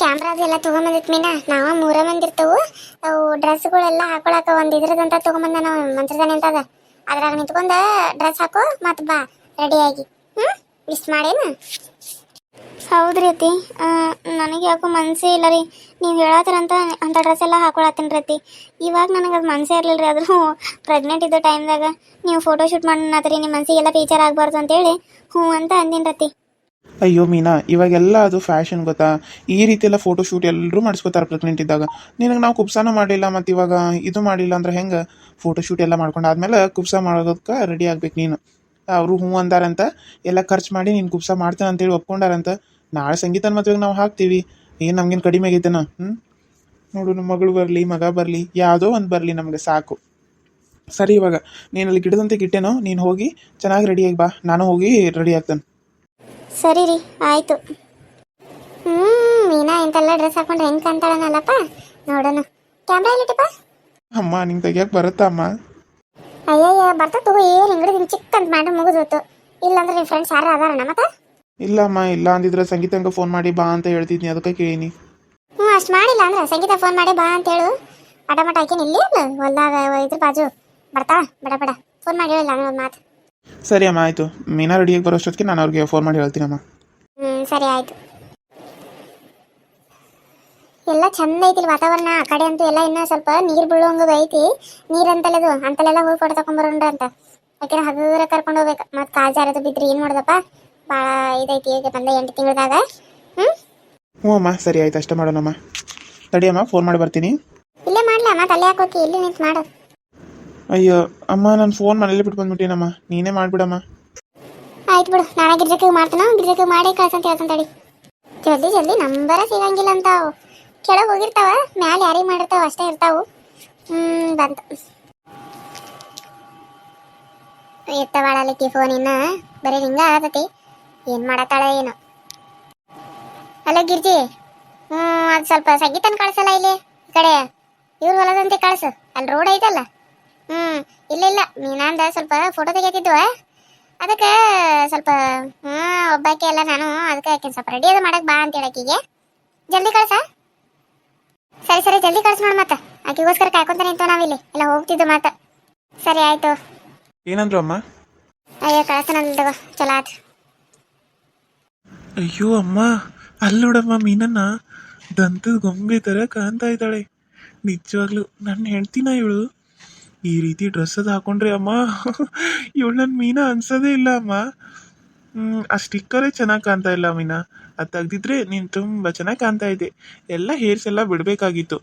Cameras ಎಲ್ಲ ತಗೊಂಬಂದಿತ್ ಮೀನಾ, ನಾವ ಮೂರ ಮಂದಿ ಇರ್ತವು. ಅವು ಡ್ರೆಸ್ಗಳೆಲ್ಲ ಹಾಕೊಳಕ ಒಂದ್ ಇದ್ರದಂತ ತಗೊಂಬಂದ ನಾವು ಮಂತ್ರದಾನೆ ಅಂತ ಅದ. ಅದ್ರಾಗ ನಿಂತ್ಕೊಂಡ ಡ್ರೆಸ್ ಹಾಕೋ, ಮತ್ ಬಾ ರೆಡಿಯಾಗಿ ಹ್ಮ್? ಮಿಸ್ ಮಾಡೇನ? ಹೌದ್ರಿ ಅತ್ತಿ. ನನಗೆ ಯಾಕೋ ಮನಸ್ಸೇ ಇಲ್ಲ ರೀ. ನೀವು ಹೇಳತ್ತೀರಂತ ಅಂತ ಡ್ರೆಸ್ ಎಲ್ಲ ಹಾಕೊಳತ್ತೀನಿ ರತಿ ಇವಾಗ ನನಗೆ ಅದು ಮನಸ್ಸೇ ಇರಲಿಲ್ಲ ರೀ ಆದ್ರೂ ಪ್ರೆಗ್ನೆಂಟ್ ಇದ್ದ ಟೈಮ್ದಾಗ ನೀವು ಫೋಟೋ ಶೂಟ್ ಮಾಡೋಣತ್ರಿ ನಿಮ್ಮ ಮನಸ್ಸಿಗೆಲ್ಲ ಆಗ್ಬಾರ್ದು ಆಗಬಾರ್ದು ಅಂತೇಳಿ ಹ್ಞೂ ಅಂತ ಅಂದಿನಿ ರತಿ ಅಯ್ಯೋ ಮೀನಾ, ಇವಾಗೆಲ್ಲ ಅದು ಫ್ಯಾಷನ್ ಗೊತ್ತಾ? ಈ ರೀತಿ ಎಲ್ಲ ಫೋಟೋ ಶೂಟ್ ಎಲ್ಲರೂ ಮಾಡಿಸ್ಕೋತಾರೆ ಪ್ರೆಗ್ನೆಂಟ್ ಇದ್ದಾಗ. ನಿನಗೆ ನಾವು ಕುಪ್ಸಾನ ಮಾಡಿಲ್ಲ ಮತ್ತು ಇವಾಗ ಇದು ಮಾಡಿಲ್ಲ ಅಂದ್ರೆ ಹೆಂಗೆ? ಫೋಟೋ ಶೂಟ್ ಎಲ್ಲ ಮಾಡ್ಕೊಂಡು ಆದ್ಮೇಲೆ ಕುಪ್ಸ ಮಾಡೋದಕ್ಕೆ ರೆಡಿ ಆಗ್ಬೇಕು ನೀನು. ಅವರು ಹ್ಞೂ ಅಂದಾರಂತ, ಎಲ್ಲ ಖರ್ಚು ಮಾಡಿ ನೀನು ಕುಪ್ಸ ಮಾಡ್ತೇನೆ ಅಂತೇಳಿ ಒಪ್ಕೊಂಡಾರಂತ. ನಾಳೆ ಸಂಗೀತನ ಮದುವೆಗೆ ನಾವು ಹಾಕ್ತೀವಿ. ಏನು ನಮ್ಗೇನು ಕಡಿಮೆ ಆಗೈತೆನ? ಹ್ಞೂ ನೋಡು ನಮ್ಮ ಮಗಳು ಬರಲಿ, ಮಗ ಬರಲಿ, ಯಾವುದೋ ಒಂದು ಬರಲಿ ನಮಗೆ ಸಾಕು. ಸರಿ ಇವಾಗ, ನೀನು ಅಲ್ಲಿ ಗಿಡದಂತೆ ಗಿಟ್ಟೇನೋ ನೀನು ಹೋಗಿ ಚೆನ್ನಾಗಿ ರೆಡಿಯಾಗಿ ಬಾ. ನಾನು ಹೋಗಿ ರೆಡಿ ಆಗ್ತೇನೆ. ಸರಿ ರೀ ಆಯ್ತು. ಹ್ಮ್ ಮೀನಾ ಎಂತಲ್ಲ ಡ್ರೆಸ್ ಹಾಕೊಂಡ್ರೆ ಹೆಂಗೆ ಕಾಣ್ತಾಳನಲ್ಲಪ್ಪ ನೋಡೋಣ. ಕ್ಯಾಮ್ರಾ ಇಲ್ಲಿಟ್ಟಪ್ಪ ಅಮ್ಮ ನಿಂಗೆ ತೆಗಿಯಕ್ಕೆ ಬರುತ್ತ ಅಮ್ಮ? ಅಯ್ಯಯ್ಯ ಬರ್ತಾ ತಗೋ ಏನ್ ಹಿಂಗಡಿ ನಿಮ್ ಚಿಕ್ಕ ಅಂತ ಮಾಡಿ ಮುಗಿದೋತು ಇಲ್ಲಾಂದ್ರೆ ನಿಮ್ ಫ್ರೆಂಡ್ಸ್ ಯಾರು ಅದಾರಣ್ಣ ಮತ್ತ? ಇಲ್ಲ ಅಮ್ಮ ಇಲ್ಲ ಅಂದಿದ್ರೆ ಸಂಗೀತಂಗೆ ಫೋನ್ ಮಾಡಿ ಬಾ ಅಂತ ಹೇಳ್ತಿದ್ನಿ ಅದಕ್ಕೆ ಕೇಳಿನಿ. ಹ್ಞೂ ಅಷ್ಟು ಮಾಡಿಲ್ಲ ಅಂದ್ರೆ ಸಂಗೀತ ಫೋನ್ ಮಾಡಿ ಬಾ ಅಂತ ಹೇಳು. ಅಡಮಟ ಹಾಕಿನ ಇಲ್ಲಿ ಅಲ್ಲ ಹೊಲ್ದಾಗ ಇದ್ರ ಬಾಜು. ಬರ್ತಾ ಬಡ ಬಡ ಫೋನ್ ಮಾಡಿ ಹೇಳಿಲ್ಲ ಒಂದು ಮಾತು. ಸರಿ ಅಮ್ಮ ಆಯಿತು. ಮೀನಾ ರೆಡಿಯಾಗಿ ಬರೋಷ್ಟೊತ್ತಿಗೆ ನಾನು ಅವ್ರಿಗೆ ಫೋನ್ ಮಾಡಿ ಹೇಳ್ತೀನಮ್ಮ. ಹ್ಞೂ ಸರಿ ಆಯ್ತು. ಎಲ್ಲ ಚಂದ ಐತಿ ಇಲ್ಲಿ ವಾತಾವರಣ. ಆ ಕಡೆ ಅಂತೂ ಎಲ್ಲ ಇನ್ನೂ ಸ್ವಲ್ಪ ನೀರು ಬೀಳುವಂಗದು ಐತಿ. ನೀರಂತಲ್ಲದು ಅಂತಲೆಲ್ಲ ಹೋಗಿ ಫೋಟೋ ತಕೊಂಡ್ಬರೋಣ ಅಂತ. ಯಾಕೆಂದ್ರೆ ಹಗುರ ಕರ್ಕೊಂಡು ಹೋಗ್ಬೇಕು. ಮತ್ತೆ ಕಾಜಾರದು ಜಾರದು ಬಿದ್ರಿ ಏನು ಮಾಡೋದಪ್ಪ? ಭಾಳ ಇದೈತಿ ಈಗ ಬಂದ ಎಂಟು ತಿಂಗಳದಾಗ. ಹ್ಞೂ ಹ್ಞೂ ಅಮ್ಮ ಸರಿ ಆಯ್ತು. ಅಷ್ಟೇ ಮಾಡೋಣಮ್ಮ. ತಡಿಯಮ್ಮ ಫೋನ್ ಮಾಡಿ ಬರ್ತೀನಿ. ಇಲ್ಲೇ ಮಾಡ್ಲಾ? ಮತ್ತೆ ಅಲ್ಲೇ ಹಾಕೋಕಿ ಇಲ್ಲಿ ನಿಂತು ಮಾಡು. ಅಯ್ಯೋ, ಅಮ್ಮ, ನಾನು ಫೋನ್ ಮನೇಲಿ ಬಿಟ್ಟು ಬಂದ್ಬಿಟ್ಟಿನಮ್ಮ ನೀನೇ ಮಾಡ್ಬಿಡಮ್ಮ. ಆಯ್ತು ಬಿಡು, ನಾನು ಗಿರ್ಜಕ್ಕೆ ಮಾಡ್ತಾನ ಗಿರ್ಜಕ್ಕೆ ಮಾಡಿ ಕಳ್ಸಂತ ಹೇಳ್ತಾನೆ ತಡಿ. ಜಲ್ದಿ ಜಲ್ದಿ ನಂಬರ ಸಿಗಂಗಿಲ್ಲ ಅಂತಾವು ಕೆಳಗೆ ಹೋಗಿರ್ತಾವ, ಮ್ಯಾಲೆ ಯಾರಿಗೆ ಮಾಡಿರ್ತಾವ ಅಷ್ಟೇ ಇರ್ತಾವು. ಹ್ಮ್, ಬಂತು. ಎತ್ತವಾಳಲಿಕ್ಕೆ ಫೋನ್ ಇನ್ನ, ಬರೀ ಹಿಂಗ ಆಗತೈತಿ ಏನ್ ಮಾಡತ್ತಾಳ ಏನು. ಅಲ್ಲ ಗಿರ್ಜಿ. ಹ್ಮ್, ಅದು ಸ್ವಲ್ಪ ಸಂಗೀತನ ಕಳ್ಸಲ್ಲ ಇಲ್ಲಿ, ಈ ಕಡೆ. ಇವ್ರ ಹೊಲದಂತೆ ಕಳ್ಸು ಅಲ್ಲಿ ರೋಡ್ ಐತಲ್ಲ. ಹ್ಮ್ ಇಲ್ಲ ಇಲ್ಲ. ಮೀನಾಂದ ಸ್ವಲ್ಪ ಫೋಟೋ ತೆಗಿತಿದ್ವ ಅದಕ್ಕೆ ಸ್ವಲ್ಪ ಹ್ಞೂ ಒಬ್ಬಾಕಿ ಎಲ್ಲ ನಾನು. ಅದಕ್ಕೆ ಸ್ವಲ್ಪ ರೆಡಿ ಅದ ಮಾಡಕ್ ಬಾ ಅಂತ ಹೇಳಕ್ಕಿಗೆ ಜಲ್ದಿ ಕಳ್ಸ. ಸರಿ ಸರಿ ಜಲ್ದಿ ಕಳ್ಸ ನೋಡ್ ಮತ್ತ. ಆಕಿಗೋಸ್ಕರ ಕಾಯ್ಕೊಂತ ನಿಂತು ನಾವಿಲ್ಲಿ. ಎಲ್ಲ ಹೋಗ್ತಿದ್ದು ಮಾತ. ಸರಿ ಆಯ್ತು. ಏನಂದ್ರು ಅಮ್ಮ? ಅಯ್ಯೋ ತಗೋ. ಚಲೋ ಆತು. ಅಯ್ಯೋ ಅಮ್ಮ. ಅಲ್ಲಿ ನೋಡಮ್ಮ ಮೀನನ್ನ ದಂತದ ಗೊಂಬೆ ಥರ ಕಾಣ್ತಾ ಇದ್ದಾಳೆ. ನಿಜವಾಗ್ಲು ನನ್ನ ಹೆಂಡ್ತಿನ ಇವಳು ಈ ರೀತಿ ಡ್ರೆಸ್ ಅದು ಹಾಕೊಂಡ್ರೆ ಅಮ್ಮ ಇವಳು ನನ್ನ ಮೀನಾ ಅನ್ಸೋದೇ ಇಲ್ಲ ಅಮ್ಮ. ಆ ಸ್ಟಿಕ್ಕರೇ ಚೆನ್ನಾಗಿ ಕಾಣ್ತಾ ಇಲ್ಲ ಮೀನಾ. ಅದು ತೆಗ್ದಿದ್ರೆ ನೀನು ತುಂಬ ಚೆನ್ನಾಗಿ ಕಾಣ್ತಾ ಇದ್ದೆ ಎಲ್ಲ ಹೇರ್ಸ್ ಎಲ್ಲ ಬಿಡಬೇಕಾಗಿತ್ತು.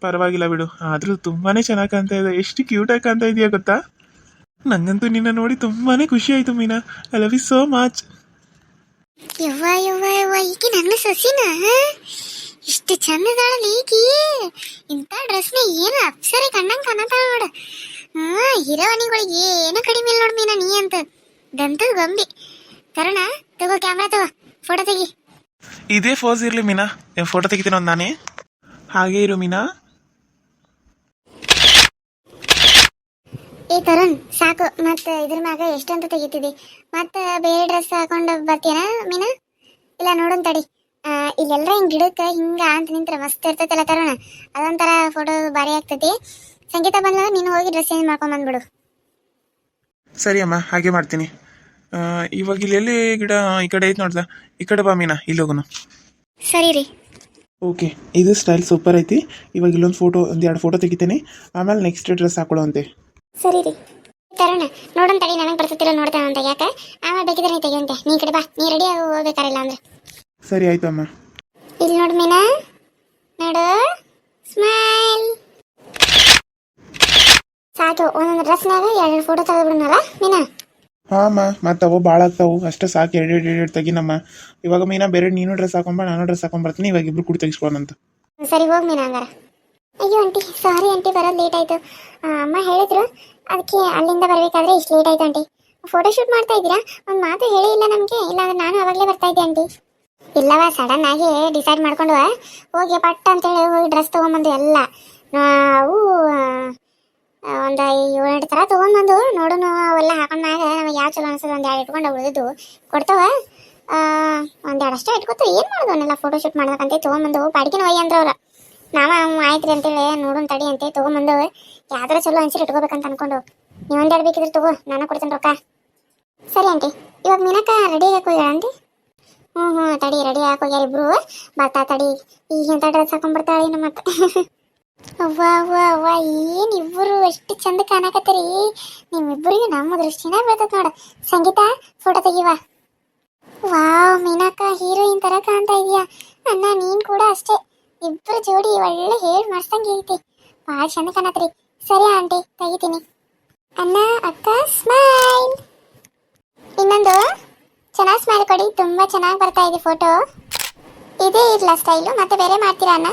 ಪರವಾಗಿಲ್ಲ ಬಿಡು. ಆದರೂ ತುಂಬಾ ಚೆನ್ನಾಗಿ ಕಾಣ್ತಾ ಇದೆ. ಎಷ್ಟು ಕ್ಯೂಟಾಗಿ ಕಾಣ್ತಾ ಇದೆಯಾ ಗೊತ್ತಾ? ನಂಗಂತೂ ನಿನ್ನ ನೋಡಿ ತುಂಬಾನೇ ಖುಷಿ ಆಯ್ತು Meena. I love you so much ಯವ್ವ ಯವ್ವ ಯವ್ವ ಈಗ ನನ್ನ ಸೊಸಿನ? ಇಷ್ಟು ಚಂದದಾಳಲ್ಲ ಈಕಿ. ಇಂಥ ಡ್ರೆಸ್ನ ಏನು ಅಪ್ಸರಿ ಕಣ್ಣಂಗೆ ಕಾಣತಾಳ ನೋಡು. ಹಾ ಹೀರೋವನಿಗಳಿಗೆ ಏನು ಕಡಿಮೆ ಇಲ್ಲ ನೋಡು ಮೀನಾ ನೀ ಅಂತ. ದಂತದ ಗೊಂಬಿ. ತರುಣ ತಗೋ ಕ್ಯಾಮ್ರಾ ತಗೋ. ಫೋಟೋ ತೆಗಿ. ಇದೇ ಫೋಸ್ ಇರಲಿ ಮೀನಾ. ಫೋಟೋ ತೆಗಿತೀನಿ ಒಂದು ನಾನೇ. ಹಾಗೆ ಇರು ಮೀನಾ. ಏ ತರುಣ್ ಸಾಕು. ಮತ್ತೆ ಇದ್ರ ಮ್ಯಾಗ ಎಷ್ಟಂತ ತೆಗಿತಿದಿ. ಮತ್ತೆ ಬೇರೆ ಡ್ರೆಸ್ ಹಾಕೊಂಡು ಬರ್ತೀಯನ ಮೀನಾ? ಇಲ್ಲ ನೋಡೋಣ ತಡಿ. ಆ, ಹಿಂಗೆ ಗಿಡಕ್ಕೆ ಹಿಂಗೆ ಅಂತ ನಿಂತ್ರ ಮಸ್ತ್ ಇರ್ತೈತಲ್ಲ ತರೋಣ. ಅದೊಂಥರ ಫೋಟೋ ಭಾರಿ ಆಗ್ತೈತಿ. ಸಂಗೀತ ಬಂದಾಗ ನೀನು ಹೋಗಿ ಡ್ರೆಸ್ ಚೇಂಜ್ ಮಾಡ್ಕೊಂಡು ಬಂದ್ಬಿಡು. ಸರಿ ಅಮ್ಮ ಹಾಗೆ ಮಾಡ್ತೀನಿ. ಆ, ಇವಾಗ ಇಲ್ಲಿ ಎಲ್ಲಿ ಗಿಡ ಈ ಕಡೆ ಐತೆ ನೋಡ್ದ? ಈ ಕಡೆ ಬಾ ಮೀನಾ ಇಲ್ಲಿ ಹೋಗೋಣ. ಸರಿ ರೀ. ಓಕೆ ಇದು ಸ್ಟೈಲ್ ಸೂಪರ್ ಐತಿ. ಇವಾಗ ಇಲ್ಲೊಂದು ಫೋಟೋ ಒಂದು ಎರಡು ಫೋಟೋ ತೆಗಿತೇನೆ. ಆಮೇಲೆ ನೆಕ್ಸ್ಟ್ ಡ್ರೆಸ್ ಹಾಕೊಳ್ಳೋ ಅಂತೆ ಸರಿ ರೀ. ತರೋಣ ನೋಡೋಣ ತಡಿ ನನಗೆ ಬರ್ತಿಲ್ಲ ನೋಡ್ತಾನಂತೆ ಯಾಕೆ? ಆಮೇಲೆ ಬೇಕಿದ್ರೆ ನೀ ತೆಗಿಯಂತೆ ನೀ ಈ ಕಡೆ ಬಾ ನೀ ರೆಡಿ ಆಗಿ ಹೋಗ್ಬೇಕಾರಿಲ್ಲ ಅಂದ್ರೆ ಸರಿ ಆಯ್ತು ಅಮ್ಮ. ಇಲ್ಲಿ ನೋಡು ಮೀನಾ. ನೋಡು. ಸ್ಮೈಲ್ ಸಾಕು ಒಂದೊಂದು ಡ್ರೆಸ್ನಾಗ ಎರಡು ಫೋಟೋ ತೆಗೆದ್ಬಿಡೋಣಲ್ಲ ಮೀನಾ. ಹಾ ಅಮ್ಮ. ಮತ್ತವು ಅವು ಭಾಳ ಆಗ್ತಾವು. ಅಷ್ಟೇ ಸಾಕು ಎರಡು ಎರಡು ಎರಡು ತೆಗಿನಮ್ಮ. ಇವಾಗ ಮೀನಾ ಬೇರೆ ನೀನು ಡ್ರೆಸ್ ಹಾಕೊಂಬ ನಾನು ಡ್ರೆಸ್ ಹಾಕೊಂಬರ್ತೀನಿ ಇವಾಗ ಇಬ್ರು ಕೂಡ ತೆಗಿಸ್ಕೊಳಂತ ಸರಿ ಹೋಗ್ ಮೀನಾ ಹಂಗಾರ. ಅಯ್ಯೋ ಆಂಟಿ ಸಾರಿ ಆಂಟಿ ಬರೋದು ಲೇಟ್ ಆಯ್ತು. ಅಮ್ಮ ಹೇಳಿದ್ರು ಅದಕ್ಕೆ ಅಲ್ಲಿಂದ ಬರಬೇಕಾದ್ರೆ ಇಷ್ಟು ಲೇಟ್ ಆಯ್ತು ಆಂಟಿ ಫೋಟೋ ಶೂಟ್ ಮಾಡ್ತಾ ಇದ್ದೀರಾ? ಒಂದು ಮಾತು ಹೇಳಿ ಇಲ್ಲ ನಮಗೆ. ಇಲ್ಲಾಂದ್ರೆ ನಾನು ಅವಾಗಲೇ ಬರ್ತಾ ಇದ್ದೆ ಆಂಟಿ ಇಲ್ಲವ ಸಡನ್ ಆಗಿ ಡಿಸೈಡ್ ಮಾಡ್ಕೊಂಡು ಹೋಗಿ ಪಟ್ಟ ಅಂತೇಳಿ ಹೋಗಿ ಡ್ರೆಸ್ ತೊಗೊಂಬಂದು ಎಲ್ಲ. ನಾವು ಒಂದು ಏಳೆಂಟು ಥರ ತೊಗೊಂಬಂದು ನೋಡೋಣ ಅವೆಲ್ಲ ಹಾಕೊಂಡಾಗ ನಮಗೆ ಯಾವ ಚಲೋ ಅನಿಸ್ತದೆ ಒಂದು ಎರಡು ಇಟ್ಕೊಂಡು ಉಳಿದಿದ್ದು. ಕೊಡ್ತಾವ. ಒಂದೆರಡು ಅಷ್ಟೇ ಇಟ್ಕೊತು ಏನು ಮಾಡೋದು ಅವನ್ನೆಲ್ಲ ಫೋಟೋ ಶೂಟ್ ಮಾಡ್ಬೇಕಂತ ತೊಗೊಂಬಂದು ಬಾಡಿಗೆನ ಒಯ್ಯ ಅಂದ್ರೆ ಅವ್ರು. ನಾವ ಹ್ಞೂ ಆಯ್ತ್ರಿ ಅಂತೇಳಿ ನೋಡೋಣ ತಡಿ ಅಂತ ತೊಗೊಂಬಂದು ಯಾವ್ದಾರ ಚಲೋ ಅನ್ಸಿರಿ ಇಟ್ಕೋಬೇಕಂತ ಅನ್ಕೊಂಡು. ನೀವು ಒಂದೆರಡು ಬೇಕಿದ್ರೆ ತಗೋ, ನಾನು ಕೊಡ್ತೇನೆ ರೊಕ್ಕ. ಸರಿ ಆಂಟಿ, ಇವಾಗ ಮೀನಕ್ಕ ರೆಡಿ ಆಗಕ್ಕೆ ಹೋಗ್ಯಾಳ ಆಂಟಿ? ಹ್ಞೂ ಹ್ಞೂ ತಡಿ ರೆಡಿ ಹಾಕೋಗ್ಯಾರ ಇಬ್ರು. ಬರ್ತಾ ತಡಿ. ಈಗ ಎಂತ ಡ್ರೆಸ್ ಹಾಕೊಂಡ್ಬರ್ತಾಳೆ ನಮ್ಮ ಅವ್ವ ಅವ್ವ ಅವ್ವ, ಏನ್ ಇಬ್ಬರು ಎಷ್ಟು ಚಂದ ಕಾಣಕತ್ತೀರಿ? ನಿಮ್ಮಿಬ್ಬರಿಗೆ ನಮ್ಮ ದೃಷ್ಟಿನ ಬೀಳ್ತದ ನೋಡ. ಸಂಗೀತ ಫೋಟೋ ತೆಗಿವ. ವಾವ್ ಮೀನಾಕ ಹೀರೋಯಿನ್ ತರ ಕಾಣ್ತಾ ಇದೀಯಾ? ಅಣ್ಣ, ನೀನ್ ಕೂಡ ಅಷ್ಟೇ. ಇಬ್ಬರು ಜೋಡಿ ಒಳ್ಳೆ ಹೇಳಿ ಮಾಡ್ಸಂಗೆ ಐತಿ ಭಾಳ ಚಂದ ಕಾಣತ್ರಿ ಸರಿ ಆಂಟಿ, ತೆಗಿತೀನಿ. ಅಣ್ಣ, ಅಕ್ಕ ಸ್ಮೈಲ್ ಇನ್ನೊಂದು. ಚೆನ್ನಾಗಿ ಸ್ಮೈಲ್ ಕೊಡಿ. ತುಂಬಾ ಚೆನ್ನಾಗಿ ಬರ್ತಾ ಇದೆ ಫೋಟೋ ಇದೇ ಇರ್ಲ ಸ್ಟೈಲು ಮತ್ತೆ ಬೇರೆ ಮಾಡ್ತೀರಾ ಅಣ್ಣ?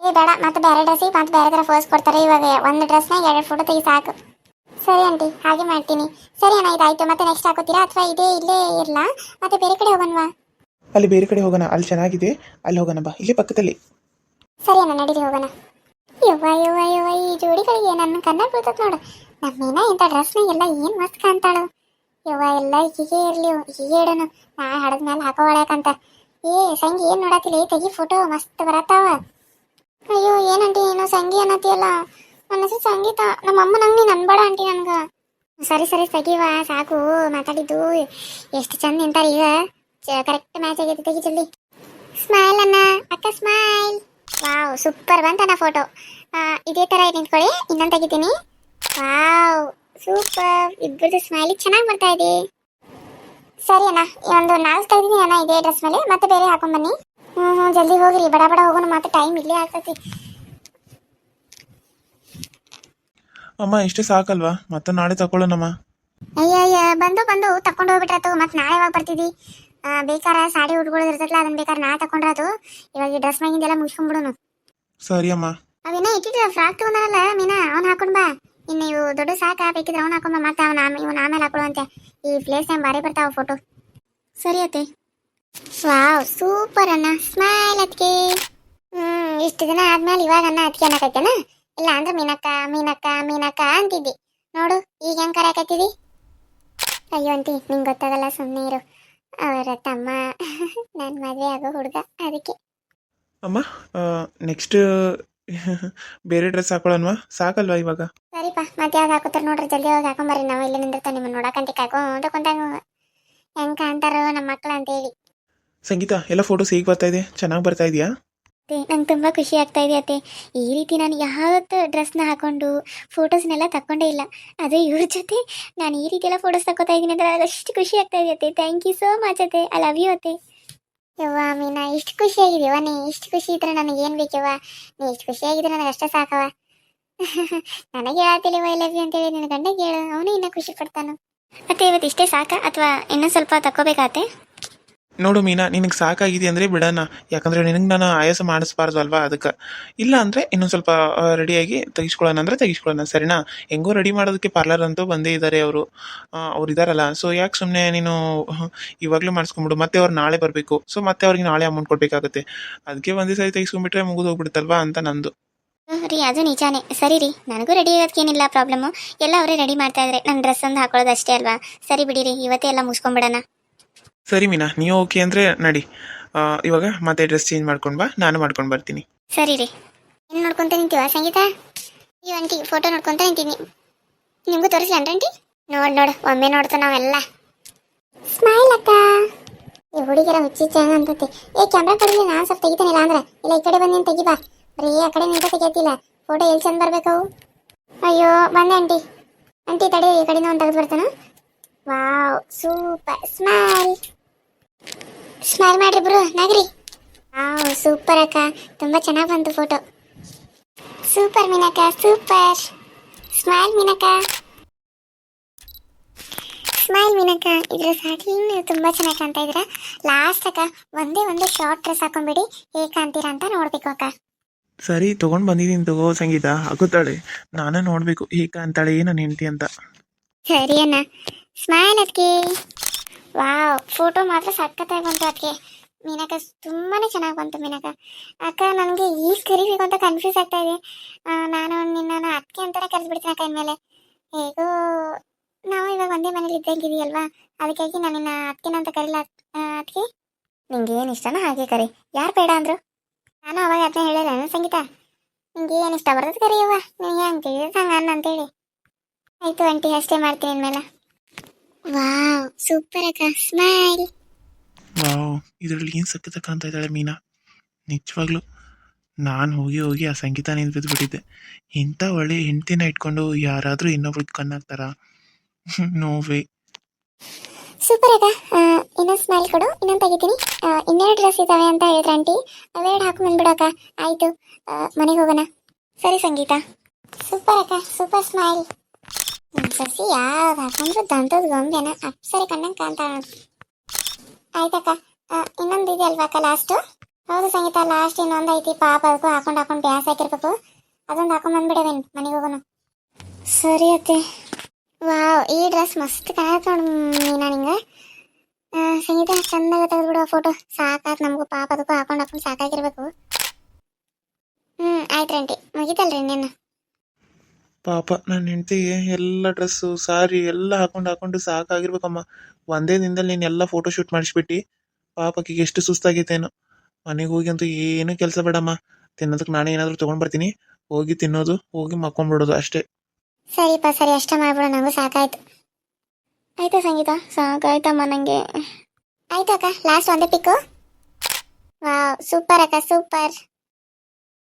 ಏ ಬೇಡ. ಮತ್ತೆ ಬೇರೆ ಡ್ರೆಸ್ಸಿಗೆ ಮತ್ತೆ ಬೇರೆ ಥರ ಫೋಸ್ ಕೊಡ್ತಾರೆ ಇವಾಗ. ಒಂದು ಡ್ರೆಸ್ನಾಗ ಎರಡು ಫೋಟೋ ತೆಗಿ ಸಾಕು. ಸರಿ ಆಂಟಿ ಹಾಗೆ ಮಾಡ್ತೀನಿ. ಸರಿ ಅಣ್ಣ ಇದಾಯ್ತು. ಮತ್ತೆ ನೆಕ್ಸ್ಟ್ ಹಾಕೋತೀರಾ ಅಥವಾ ಇದೇ ಇಲ್ಲೇ ಇರಲಾ? ಮತ್ತೆ ಬೇರೆ ಕಡೆ ಹೋಗೋಣವಾ? ಅಲ್ಲಿ ಬೇರೆ ಕಡೆ ಹೋಗೋಣ. ಅಲ್ಲಿ ಚೆನ್ನಾಗಿದೆ. ಅಲ್ಲಿ ಹೋಗೋಣ ಬಾ. ಇಲ್ಲಿ ಪಕ್ಕದಲ್ಲಿ. ಸರಿ ಅಣ್ಣ ನಡೀರಿ ಹೋಗೋಣ. ಯವ್ವ ಯವ್ವ ಯವ್ವ ಈ ಜೋಡಿಗಳಿಗೆ ನನ್ನ ಕಣ್ಣ ಬೀಳ್ತದ ನೋಡು. ನಮ್ಮೇನ ಇಂಥ ಡ್ರೆಸ್ನ ಎಲ್ಲ ಏನು ಮಸ್ತ್ ಕಾಣ್ತಾಳು. ಯವ್ವ, ಎಲ್ಲ ಹೀಗೆ ಇರ್ಲಿ, ಹೀಗೆ ಇಡೋಣ. ನಾ ಹಡದ್ಮೇಲೆ ಹಾಕೋಳಕಂತ ಏ, ಸಂಗಿ ಏನು ನೋಡತ್ತಿಲ್ಲ ತೆಗಿ ಫೋಟೋ ಮಸ್ತ್ ಬರತ್ತಾವ. ಅಯ್ಯೋ ಏನಂಟಿ ನೀನು? ಸಂಗಿ ಅನ್ನತಿಯಲ್ಲ? ನನ್ನ ಹೆಸರು ಸಂಗೀತ. ನಮ್ಮ ಅಮ್ಮ ನಂಗೆ ನೀನು ಅನ್ಬೇಡ ಅಂಟಿ ನನ್ಗ. ಸರಿ ಸರಿ ತೆಗಿವ ಸಾಕು, ಮಾತಾಡಿದ್ದು. ಎಷ್ಟು ಚಂದ ನಿಂತಾರ ಈಗ. ಕರೆಕ್ಟ್ ಮ್ಯಾಚ್ ಆಗೈತಿ, ತೆಗಿ ಜಲ್ದಿ. ಸ್ಮೈಲ್ ಅನ್ನ ಅಕ್ಕ ಸ್ಮೈಲ್ ವಾವ್ ಸೂಪರ್ ಬಂತಣ್ಣ ಫೋಟೋ ಇದೇ ಥರ ನಿಂತ್ಕೊಳ್ಳಿ, ಇನ್ನೊಂದು ತೆಗಿತೀನಿ. ವಾವ್ ಸೂಪರ್ ಇಬ್ಬರದು ಸ್ಮೈಲಿ ಚೆನ್ನಾಗಿ ಬರ್ತಾ ಇದೆ. ಸರಿ ಅಣ್ಣ ಒಂದು ನಾಲ್ಕು ತೆಗ್ದಿನಿ ಅಣ್ಣ ಇದೇ ಡ್ರೆಸ್ ಮೇಲೆ. ಮತ್ತೆ ಬೇರೆ ಹಾಕೊಂಡ್ ಬನ್ನಿ. ಹ್ಞೂ ಹ್ಞೂ ಜಲ್ದಿ ಹೋಗ್ರಿ. ಬಡ ಬಡ ಹೋಗೋಣ ಮತ್ತೆ ಟೈಮ್ ಇಲ್ಲೇ ಆಗ್ತೈತಿ. ಅಮ್ಮ ಇಷ್ಟೇ ಸಾಕಲ್ವಾ? ಮತ್ತೆ ನಾಳೆ ತಕೊಳ್ಳೋಣಮ್ಮ. ಅಯ್ಯ ಅಯ್ಯ ಬಂದು ಬಂದು ತಕೊಂಡು ಹೋಗ್ಬಿಟ್ರಾತು ಮತ್ತೆ ನಾಳೆ ಯಾವಾಗ ಬರ್ತಿದ್ದಿ ಬೇಕಾರ ಸಾಡಿ ಉಟ್ಕೊಳ್ಳೋದು ಇರ್ತೈತಲ್ಲ ಅದನ್ನ ಬೇಕಾರ ನಾಳೆ ತಕೊಂಡ್ರಾತು ಇವಾಗ ಈ ಡ್ರೆಸ್ ಮ್ಯಾಗಿಂದೆಲ್ಲ ಮುಗಿಸ್ಕೊಂಡ್ಬಿಡೋನು. ಸರಿ ಅಮ್ಮ. ಅವೇನ ಇಟ್ಟಿಟ್ಟು ಫ್ರಾಕ್ ತಗೊಂಡಾರಲ್ಲ ಮೀನಾ? ಅವ್ನ ಹಾಕೊಂಡ್ ಬಾ. ಇನ್ನು ಇವು ದೊಡ್ಡ ಸಾಕ ಬೇಕಿದ್ರೆ ಅವ್ನ ಹಾಕೊಂಬ ಮತ್ತೆ ಅವನ ಆಮೇಲೆ ಇವ್ನ ಆಮೇಲೆ ಹಾಕೊಳ್ಳುವಂತೆ. ಈ ಪ್ಲೇಸ್ ನಾಗ ಬಾರಿ ಬರ್ತಾವ ಫೋಟೋ ಸರಿ ಅತ್ತೆ. ವಾವ್ ಸೂಪರ್ ಅಣ್ಣ. ಸ್ಮೈಲ್ ಅದಕ್ಕೆ ಹ್ಮ್ ಇಷ್ಟು ದಿನ ಆದ್ಮೇಲೆ ಇವಾಗ ಅನ್ನ ಅದಕ್ಕೆ ಅನ್ನಕೈತೆನ? ಇಲ್ಲ ಅಂದ್ರೆ ಮೀನಕ್ಕ ಮೀನಕ್ಕ ಮೀನಕ್ಕ ಅಂತಿದ್ದಿ. ನೋಡು ಈಗ ಹೆಂಗ್ ಕರೆಯಕತ್ತಿದಿ ಅಯ್ಯೋ ಅಂತಿ ನಿಂಗೆ ಗೊತ್ತಾಗಲ್ಲ ಸುಮ್ಮನೆ ಇರು. ಅವರ ತಮ್ಮ ನನ್ನ ಮದುವೆ ಆಗೋ ಹುಡುಗ ಅದಕ್ಕೆ. ಅಮ್ಮ ನೆಕ್ಸ್ಟ್ ಬೇರೆ ಡ್ರೆಸ್ ಹಾಕೊಳ್ಳೋಣವಾ? ಸಾಕಲ್ವಾ ಇವಾಗ? ಸರಿಪಾ ಮತ್ತೆ ಯಾವ್ದು ಹಾಕೋತಾರ ನೋಡ್ರಿ ಜಲ್ದಿ ಹೋಗಿ ಹಾಕೊಂಬರ್ರಿ ನಾವು. ಇಲ್ಲಿ ನಿಂದಿರ್ತಾನೆ ನಿಮ್ಮನ್ನ ನೋಡಕಂತ ಕಾಯ್ಕೊಂತ ಕುಂತಾಗ ಹೆಂಗ್. ಕಾಣ್ತಾರೋ ನಮ್ಮ ಮಕ್ಳು ಅಂತೇಳಿ. ಸಂಗೀತ ಎಲ್ಲ ಫೋಟೋಸ್ ಹೇಗೆ ಬರ್ತಾ ಇದೆ? ಚೆನ್ನಾಗಿ ಬರ್ತಾ ಇದೆಯಾ? ನಂಗೆ ತುಂಬ ಖುಷಿ ಆಗ್ತಾ ಇದೆ ಅತ್ತೆ. ಈ ರೀತಿ ನಾನು ಯಾವತ್ತು ಡ್ರೆಸ್ನ ಹಾಕೊಂಡು ಫೋಟೋಸ್ನೆಲ್ಲ ತಕ್ಕೊಂಡೇ ಇಲ್ಲ. ಅದೇ ಇವ್ರ ಜೊತೆ ನಾನು ಈ ರೀತಿ ಎಲ್ಲ ಫೋಟೋಸ್ ತಗೋತಾ ಇದ್ದೀನಿ ಅಂದ್ರೆ ಅದಷ್ಟು ಖುಷಿ ಆಗ್ತಾ ಇದೆ ಅತ್ತೆ. ಥ್ಯಾಂಕ್ ಯು ಸೋ ಮಚ್ ಅತ್ತೆ. ಐ ಲವ್ ಯು ಅತ್ತೆ. ಯವ್ವ ಮೀನಾ ಇಷ್ಟು ಖುಷಿಯಾಗಿದೆಯವ ನೀ? ಇಷ್ಟು ಖುಷಿ ಇದ್ರೆ ನನಗೆ ಏನು ಬೇಕವ್ವ? ನೀ ಇಷ್ಟು ಖುಷಿಯಾಗಿದ್ರೆ ನನಗೆ ಅಷ್ಟೇ ಸಾಕವ ನನಗೆ ಹೇಳತ್ತಿಲ್ಲ ಐ ಲವ್ ಯು ಅಂತೇಳಿ ನನ್ನ ಗಂಡ ಹೇಳು ಅವನು ಇನ್ನೂ ಖುಷಿ ಪಡ್ತಾನು? ಮತ್ತೆ ಇವತ್ತು ಇಷ್ಟೇ ಸಾಕ? ಅಥವಾ ಇನ್ನೂ ಸ್ವಲ್ಪ ತಕೋಬೇಕಾತೆ ನೋಡು ಮೀನಾ, ನಿನಗೆ ಸಾಕಾಗಿದೆ ಅಂದರೆ ಬಿಡೋಣ. ಯಾಕಂದರೆ ನಿನಗೆ ನಾನು ಆಯಾಸ ಮಾಡಿಸ್ಬಾರ್ದು ಅಲ್ವಾ ಅದಕ್ಕೆ? ಇಲ್ಲ ಅಂದರೆ ಇನ್ನೊಂದು ಸ್ವಲ್ಪ ರೆಡಿಯಾಗಿ ತೆಗಿಸ್ಕೊಳ್ಳೋಣ ಅಂದರೆ ತೆಗಿಸ್ಕೊಳ್ಳೋಣ, ಸರಿನಾ? ಹೆಂಗೋ ರೆಡಿ ಮಾಡೋದಕ್ಕೆ ಪಾರ್ಲರ್ ಅಂತೂ ಬಂದೇ ಇದ್ದಾರೆ ಅವರು. ಅವ್ರು ಇದ್ದಾರಲ್ಲ ಸೊ ಯಾಕೆ ಸುಮ್ಮನೆ ನೀನು, ಇವಾಗಲೇ ಮಾಡಿಸ್ಕೊಂಬಿಡು ಮತ್ತೆ ಅವ್ರು ನಾಳೆ ಬರಬೇಕು. ಸೊ ಮತ್ತೆ ಅವ್ರಿಗೆ ನಾಳೆ ಅಮೌಂಟ್ ಕೊಡಬೇಕಾಗುತ್ತೆ. ಅದಕ್ಕೆ ಒಂದೇ ಸರಿ ತೆಗಿಸ್ಕೊಂಡ್ಬಿಟ್ರೆ ಮುಗಿದು ಹೋಗ್ಬಿಡುತ್ತಲ್ವಾ ಅಂತ ನಂದು. ರೀ ಅದು ನಿಜಾನೇ. ಸರಿ ರೀ ನನಗೂ ರೆಡಿ ಇರೋದಕ್ಕೇನಿಲ್ಲ ಪ್ರಾಬ್ಲಮ್ಮು ಎಲ್ಲ ಅವರೇ ರೆಡಿ ಮಾಡ್ತಾ ಇದ್ದಾರೆ ನನ್ನ ಡ್ರೆಸ್ ಒಂದು ಹಾಕೊಳ್ಳೋದು ಅಷ್ಟೇ ಅಲ್ವಾ? ಸರಿ ಬಿಡಿರಿ ಇವತ್ತೇ ಎಲ್ಲ ಮುಗಿಸ್ಕೊಂಬಿಡೋಣ. ಸರಿ ಮೀನಾ ನೀವು ಓಕೆ ಅಂದರೆ ನಡಿ. ಆ, ಇವಾಗ ಮತ್ತೆ ಡ್ರೆಸ್ ಚೇಂಜ್ ಮಾಡ್ಕೊಂಡು ಬಾ ನಾನು ಮಾಡ್ಕೊಂಡು ಬರ್ತೀನಿ. ಸರಿ ರೀ. ಏನು ನೋಡ್ಕೊಂತ ನಿಂತೀವ ಸಂಗೀತ? ಈ ಅಂಟಿ ಫೋಟೋ ನೋಡ್ಕೊಂತ ನಿಂತೀನಿ. ನಿಮಗೂ ತೋರಿಸಿ ಅಂಟಿ ನೋಡಿ ನೋಡು ಒಮ್ಮೆ ನೋಡ್ತಾ ನಾವೆಲ್ಲ. ಸ್ಮೈಲ್ ಅಕ್ಕ. ಈ ಹುಡುಗಿರ ಹುಚ್ಚಿ ಚೆನ್ನಾಗ್ ಅಂತತೆ ಏ ಕ್ಯಾಮ್ರಾ ಕಡಲಿ ನಾನು ಸ್ವಲ್ಪ ತೆಗಿತಾನಿಲ್ಲ ಅಂದ್ರೆ? ಇಲ್ಲ ಈ ಕಡೆ ಬಂದು ನೀನು ತೆಗಿಬಾ ಆ ಕಡೆ ನಿಂತ ಫೋಟೋ ಎಲ್ಲಿ ಚಂದ ಅಯ್ಯೋ ಬಂದೆ ಆಂಟಿ. ಆಂಟಿ, ತಡಿ, ಈ ಕಡೆಯಿಂದ ಒಂದು ತೆಗೆದು ಬರ್ತಾನ? Wow, super. ಸ್ಮೈಲ್ ಸ್ಮೈಲ್ ಮಾಡ್ರಿ ಬ್ರೋ, ನಗ್ರಿ. ವಾವ್, ಸೂಪರ್ ಅಕ್ಕ. ತುಂಬಾ ಚೆನ್ನಾಗಿ ಬಂತು ಫೋಟೋ ಸೂಪರ್ ಮೀನಕ್ಕ, ಸೂಪರ್. ಸ್ಮೈಲ್ ಮೀನಕ್ಕ. ಸ್ಮೈಲ್ ಮೀನಕ್ಕ, ಇದ್ರ ಸಾಕಿ. ನೀವು ತುಂಬಾ ಚೆನ್ನಾಗಿ ಕಾಣ್ತಾ ಇದ್ದೀರಾ? ಲಾಸ್ಟ್ ಅಕ್ಕ, ಒಂದೇ, ಒಂದು ಶಾರ್ಟ್ ಡ್ರೆಸ್ ಹಾಕೊಂಡ್ಬಿಡಿ ಹೇಗೆ ಕಾಣ್ತೀರಾ ಅಂತ ನೋಡ್ಬೇಕು ಅಕ್ಕ. ಸರಿ, ತಗೊಂಡ್ ಬಂದಿದ್ದೀನಿ ತಗೋ ಸಂಗೀತ. ಆಗುತ್ತಾಳೆ ನಾನೇ ನೋಡಬೇಕು. ಈಗ ಅಂತಾಳೆ ನನ್ನ ಹೆಂಡತಿ ಅಂತ. ಸರಿ ಅಣ್ಣ. ಸ್ಮೈಲ್ ಅದಕ್ಕೆ ವಾವ್ ಫೋಟೋ ಮಾತ್ರ ಸಖತ್ತಾಗಿ ಬಂತು ಅದಕ್ಕೆ ಮೀನಕ ತುಂಬಾನೇ ಚೆನ್ನಾಗಿ ಬಂತು ಮೀನಕ. ಅಕ್ಕ, ನನಗೆ ಈ ಕರಿಬೇಕು ಅಂತ ಕನ್ಫ್ಯೂಸ್ ಆಗ್ತಾ ಇದೆ. ನಾನು ನಿನ್ನನ್ನು ಅದಕ್ಕೆ ಅಂತಾನೆ ಕರೆಸ್ಬಿಡ್ತೀನಿ ಅಕ್ಕ ಇನ್ಮೇಲೆ. ಹೇಗೋ, ನಾವು ಇವಾಗ ಒಂದೇ ಮನೇಲಿ ಇದ್ದಂಗಿದೆಯಲ್ವಾ ಅದಕ್ಕಾಗಿ ನಾನು ನಿನ್ನ ಅತ್ತಿನ ಅಂತ ಕರೀಲ? ಅದಕ್ಕೆ ನಿಂಗೆ ಏನು ಇಷ್ಟನೋ ಹಾಗೆ ಕರಿ. ಯಾರು ಬೇಡ ಅಂದ್ರು? ನಾನು ಅವಾಗ ಅದನ್ನ ಹೇಳಿಲ್ಲ ಸಂಗೀತ. ನಿಂಗೆ ಏನು ಇಷ್ಟ ಬರ್ತದೆ ಕರಿಯವ್ವ. ನಿನಗೆ ಹಂಗೆ ತಿಳಿದ ಹಂಗ ಅನ್ನ ಅಂತೇಳಿ. ಆಯಿತು ಅಂಟಿ ಅಷ್ಟೇ ಮಾಡ್ತೀನಿ ಇನ್ಮೇಲೆ. ವಾವ್, ಸೂಪರ್ ಅಕ್ಕ. ಸ್ಮೈಲ್. ವಾವ್, ಇದರಲ್ಲಿ ಏನು ಸಕ್ಕತ್ತಕ್ಕ ಕಾಣ್ತಾ ಇದ್ದಾಳೆ ಮೀನಾ? ನಿಜವಾಗ್ಲೂ, ನಾನು ಹೋಗಿ ಹೋಗಿ ಆ ಸಂಗೀತ ನಿಂತು ಬಿದ್ದುಬಿಟ್ಟಿದ್ದೆ ಇಂಥ ಒಳ್ಳೆ ಹೆಂಡ್ತಿನ ಇಟ್ಕೊಂಡು ಯಾರಾದರೂ ಇನ್ನೊಬ್ಳಿಗೆ ಕಣ್ಣಾಗ್ತಾರ ನೋವೇ ಸೂಪರ್ ಅಕ್ಕ ಇನ್ನ ಇನ್ನೊಂದು ಸ್ಮೈಲ್ ಕೊಡು. ಇನ್ನೊಂದು ತೆಗಿತೀನಿ. ಇನ್ನೆರಡು ಡ್ರೆಸ್ ಇದಾವೆ ಅಂತ ಹೇಳಿದ್ರ ಆಂಟಿ ಅವೆರಡು ಹಾಕು ಬಂದ್ಬಿಡು ಅಕ್ಕ. ಆಯ್ತು. ಮನೆಗೆ ಹೋಗೋಣ. ಸರಿ ಸಂಗೀತ. ಸೂಪರ್ ಅಕ್ಕ. ಸೂಪರ್ ಸ್ಮೈಲ್ ಸಸಿ ಯಾವ್ದು ಹಾಕೊಂಡ್ರು ದಂತದ ಗೊಂಬೆನ. ಅಪ್ಸರಿ ಕಣ್ಣಂಗೆ ಕಾಣ್ತಾ ನೋಡು. ಆಯ್ತಕ್ಕ ಇನ್ನೊಂದು ಇದೆ ಅಲ್ವಾ ಅಕ್ಕ ಲಾಸ್ಟು ಹೌದು ಸಂಗೀತ ಲಾಸ್ಟ್ ಇನ್ನೊಂದು ಐತಿ. ಪಾಪ ಅದಕ್ಕೂ ಹಾಕೊಂಡು ಹಾಕೊಂಡು ಬ್ಯಾಸ್ ಹಾಕಿರ್ಬೇಕು. ಅದೊಂದು ಹಾಕೊಂಡ್ ಬಂದ್ಬಿಡವೇನು ಮನೆಗೆ ಹೋಗೋಣ. ಸರಿ ಅತ್ತೆ. ವಾವ್, ಈ ಡ್ರೆಸ್ ಮಸ್ತ್ ಕಾಣತ್ ನೋಡು ಮೀನಾ ನಿಂಗೆ. ಸಂಗೀತ ಚಂದಾಗ ತೆಗೆದ್ಬಿಡು ಫೋಟೋ ಸಾಕಾತ್ ನಮಗೂ, ಪಾಪ ಅದಕ್ಕೂ ಹಾಕೊಂಡು ಹಾಕೊಂಡು ಸಾಕಾಗಿರ್ಬೇಕು. ಹ್ಞೂ ಆಯ್ತು ರಂಟಿ. ಮುಗಿತಲ್ರಿ ಇನ್ನೇನು? ಪಾಪ ನನ್ನ ಹೆಂಡತಿ ಎಲ್ಲ ಡ್ರೆಸ್ಸು ಸಾರಿ ಎಲ್ಲ ಹಾಕೊಂಡು ಹಾಕೊಂಡು ಸಾಕಾಗಿರ್ಬೇಕಮ್ಮ. ಒಂದೇ ದಿನದಲ್ಲಿ ನೀನು ಎಲ್ಲ ಫೋಟೋ ಶೂಟ್ ಮಾಡಿಸ್ಬಿಟ್ಟು ಪಾಪಕ್ಕಿಗೆ ಎಷ್ಟು ಸುಸ್ತಾಗೈತೇನೋ. ಮನೆಗೆ ಹೋಗಿ ಅಂತೂ ಏನೂ ಕೆಲಸ ಬೇಡಮ್ಮ. ತಿನ್ನೋದಕ್ಕೆ ನಾನೇ ಏನಾದರೂ ತೊಗೊಂಡು ಬರ್ತೀನಿ. ಹೋಗಿ ತಿನ್ನೋದು, ಹೋಗಿ ಮಕ್ಕೊಂಡ್ಬಿಡೋದು ಅಷ್ಟೇ. ಸರಿಪ್ಪ ಸರಿ ಅಷ್ಟೇ ಮಾಡ್ಬಿಡು ನನಗೂ ಸಾಕಾಯ್ತು. ಆಯ್ತಾ ಸಂಗೀತ? ಸಾಕಾಯ್ತಮ್ಮ ನನಗೆ ಆಯ್ತಾ ಅಕ್ಕ ಲಾಸ್ಟ್ ಒಂದೇ ಪಿಕ್ಕು. ವಾವ್ ಸೂಪರ್ ಅಕ್ಕ ಸೂಪರ್